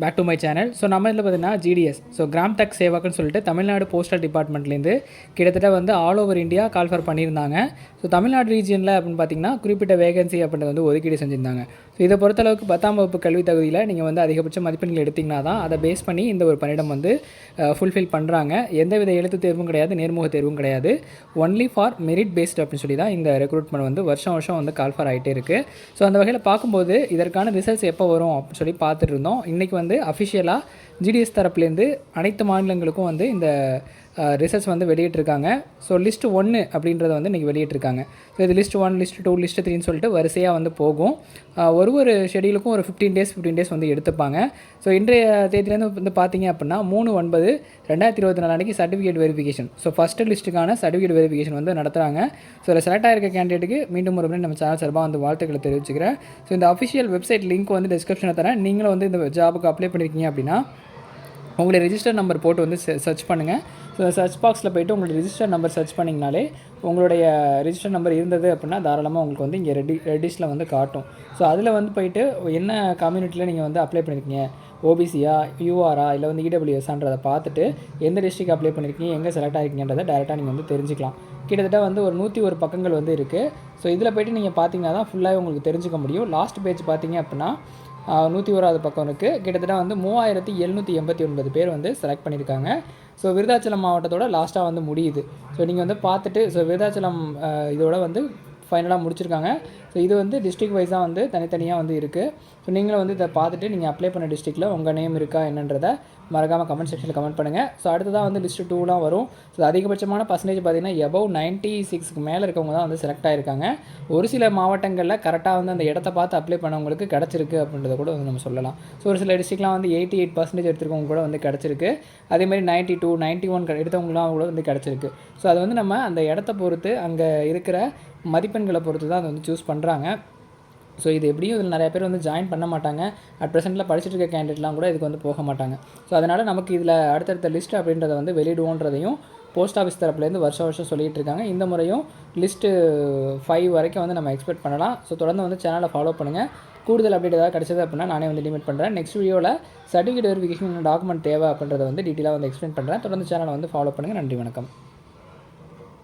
Back to my channel so நம்ம இதில் பார்த்தீங்கன்னா ஜிடிஎஸ் ஸோ கிராம் டெக் சேவாக்குன்னு சொல்லிட்டு தமிழ்நாடு போஸ்டல் டிபார்ட்மெண்ட்லேருந்து கிட்டத்தட்ட வந்து all over India call for பண்ணியிருந்தாங்க. ஸோ தமிழ்நாடு ரீஜியனில் அப்படின்னு பார்த்தீங்கன்னா குறிப்பிட்ட வேகன்சி அப்படின்றது வந்து ஒதுக்கீடு செஞ்சுருந்தாங்க. ஸோ இதை பொறுத்தளவுக்கு பத்தாம் வகுப்பு கல்வி தகுதியில் நீங்கள் வந்து அதிகபட்ச மதிப்பெண்கள் எடுத்திங்கன்னா தான் அதை பேஸ் பண்ணி இந்த ஒரு பணியிடம் வந்து ஃபுல்ஃபில் பண்ணுறாங்க எந்தவித எழுத்து தேர்வும் கிடையாது நேர்முக தேர்வும் கிடையாது. ஒன்லி ஃபார் மெரிட் பேஸ்ட் அப்படின்னு சொல்லி தான் இந்த ரெக்ரூட்மெண்ட் வந்து வருஷம் வருஷம் வந்து கால்ஃபர் ஆகிட்டே இருக்குது ஸோ அந்த வகையில் பார்க்கும்போது இதற்கான ரிசல்ட்ஸ் எப்போ வரும் அப்படின்னு சொல்லி பார்த்துட்டு இருந்தோம். இன்றைக்கி வந்து அஃபிஷியலாக ஜிடிஎஸ் தரப்புலேருந்து அனைத்து மாநிலங்களுக்கும் வந்து இந்த ரிசல்ட்ஸ் வந்து வெளியிட்டிருக்காங்க. ஸோ லிஸ்ட் ஒன்று அப்படின்றத வந்து இன்றைக்கி வெளியிட்டிருக்காங்க. ஸோ இது list one list two list த்ரீன்னு சொல்லிட்டு வரிசையாக வந்து போகும். ஒரு ஒரு ஷெடியூலுக்கும் ஒரு ஃபிஃப்டீன் டேஸ் ஃபிஃப்டீன் டேஸ் வந்து எடுத்துப்பாங்க. ஸோ இன்றைய தேதியிலேருந்து வந்து பார்த்தீங்க அப்படின்னா மூணு ஒன்பது ரெண்டாயிரத்தி இருபத்தி நாலு அன்றைக்கி சர்டிஃபிகேட் வெரிஃபிகேஷன் ஸோ ஃபஸ்ட்டு லிஸ்ட்டுக்கான சர்டிஃபிகேட் வெரிஃபிகேஷன் வந்து நடத்துகிறாங்க ஸோ இதில் செலக்ட் ஆகிருக்க கேண்டிடேட்டுக்கு மீண்டும் ஒரு முறை நம்ம சேனல் சார்பாக வந்து வாழ்த்துக்களை தெரிவிச்சுக்கிறேன். ஸோ இந்த அஃபிஷியல் வெப்சைட் லிங்க் வந்து டிஸ்கிரிப்ஷனில் தரேன். நீங்களும் வந்து இந்த ஜாபுக்கு அப்ளை பண்ணியிருக்கீங்க அப்படின்னா உங்களுடைய ரிஜிஸ்டர் நம்பர் போட்டு வந்து சர்ச் பண்ணுங்கள் ஸோ சர்ச் பாக்ஸில் போய்ட்டு உங்களுடைய ரிஜிஸ்டர் நம்பர் சர்ச் பண்ணிங்கனாலே உங்களுடைய ரிஜிஸ்டர் நம்பர் இருந்தது அப்படின்னா தாராளமாக உங்களுக்கு வந்து இங்கே ரெடி ரெடிஸ்டில் வந்து காட்டும். ஸோ அதில் வந்து போயிட்டு என்ன கம்யூனிட்டியில் நீங்கள் வந்து அப்ளை பண்ணியிருக்கீங்க ஓபிசியா யூஆரா இல்லை வந்து இடபிள்யூஎஸ்ன்றதை பார்த்துட்டு எந்த டிஸ்ட்ரிக் அப்ளை பண்ணியிருக்கீங்க எங்கே செலக்ட் ஆகிருக்கீங்கன்றதை டேரெக்டாக நீங்கள் வந்து தெரிஞ்சுக்கலாம். கிட்டத்தட்ட வந்து ஒரு நூற்றி ஒரு பக்கங்கள் வந்து இருக்குது ஸோ இதில் போய்ட்டு நீங்கள் பார்த்தீங்கன்னா தான் ஃபுல்லாக உங்களுக்கு தெரிஞ்சுக்க முடியும். லாஸ்ட் பேஜ் பார்த்தீங்க அப்படின்னா நூற்றி ஓராவது பக்கம் இருக்குது கிட்டத்தட்ட வந்து மூவாயிரத்தி எழுநூற்றி எண்பத்தி ஒன்பது பேர் வந்து செலக்ட் பண்ணியிருக்காங்க. ஸோ விருதாச்சலம் மாவட்டத்தோட லாஸ்ட்டாக வந்து முடியுது. ஸோ நீங்கள் வந்து பார்த்துட்டு ஸோ விருதாச்சலம் இதோட வந்து ஃபைனலாக முடிச்சிருக்காங்க. ஸோ இது வந்து டிஸ்ட்ரிக் வைஸாக வந்து தனித்தனியாக வந்து இருக்குது ஸோ நீங்களும் வந்து இதை பார்த்துட்டு நீங்கள் அப்ளை பண்ண டிஸ்ட்ரிக்டில் உங்கள் நேம் இருக்கா என்னன்றதை மறக்காமல் கமெண்ட் செக்ஷனில் கமெண்ட் பண்ணுங்கள் ஸோ அடுத்ததாக வந்து லிஸ்ட்டு டூலாம் வரும். ஸோ அதிகபட்சமான பர்சன்டேஜ் பார்த்தீங்கன்னா எபவ் நைன்ட்டி சிக்ஸ்க்கு மேலே இருக்கவங்க தான் வந்து செலக்ட் ஆகிருக்காங்க ஒரு சில மாவட்டங்களில் கரெக்டாக வந்து அந்த இடத்த பார்த்து அப்ளை பண்ணவங்களுக்கு கிடச்சிருக்கு அப்படின்றத கூட வந்து நம்ம சொல்லலாம். ஸோ ஒரு சில டிஸ்ட்ரிக்ட்லாம் வந்து எயிட்டி எயிட் பர்சன்டேஜ் எடுத்துருக்கவங்க கூட வந்து கிடச்சிருக்கு. அதே மாதிரி நைன்ட்டி டூ நைன்ட்டி ஒன் எடுத்தவங்களாம் கூட வந்து கிடச்சிருக்கு. ஸோ அது வந்து நம்ம அந்த இடத்த பொறுத்து அங்கே இருக்கிற மதிப்பெண் மதிப்பெண்களை பொறுத்து தான் அதை வந்து சூஸ் பண்ணுறாங்க ஸோ இது எப்படியும் இதில் நிறைய பேர் வந்து ஜாயின் பண்ண மாட்டாங்க. அட் ப்ரெசென்ட்டில் படிச்சுட்டு இருக்க கேண்டிடேட்லாம் கூட இதுக்கு வந்து போக மாட்டாங்க. ஸோ அதனால் நமக்கு இதில் அடுத்தடுத்த லிஸ்ட் அப்படின்றத வந்து வெளியிடுவோன்றதையும் போஸ்ட் ஆஃபீஸ் தரப்புலேருந்து வருஷம் வருஷம் சொல்லிகிட்டு இருக்காங்க. இந்த முறையும் லிஸ்ட்டு ஃபைவ் வரைக்கும் வந்து நம்ம எக்ஸ்பெக்ட் பண்ணலாம். ஸோ தொடர்ந்து வந்து சேனலை ஃபாலோ பண்ணுங்கள் கூடுதல் அப்டேட் ஏதாவது கிடச்சது அப்படின்னா நானே வந்து லிமிட் பண்ணுறேன் நெக்ஸ்ட் வீடியோவில் சர்டிஃபிகேட் வெரிஃபிகேஷன் டாக்குமெண்ட் தேவை அப்படின்றத வந்து டீட்டெயிலாக வந்து எக்ஸ்பிளைன் பண்ணுறேன் தொடர்ந்து சேனலை வந்து ஃபாலோ பண்ணுங்கள் நன்றி வணக்கம்.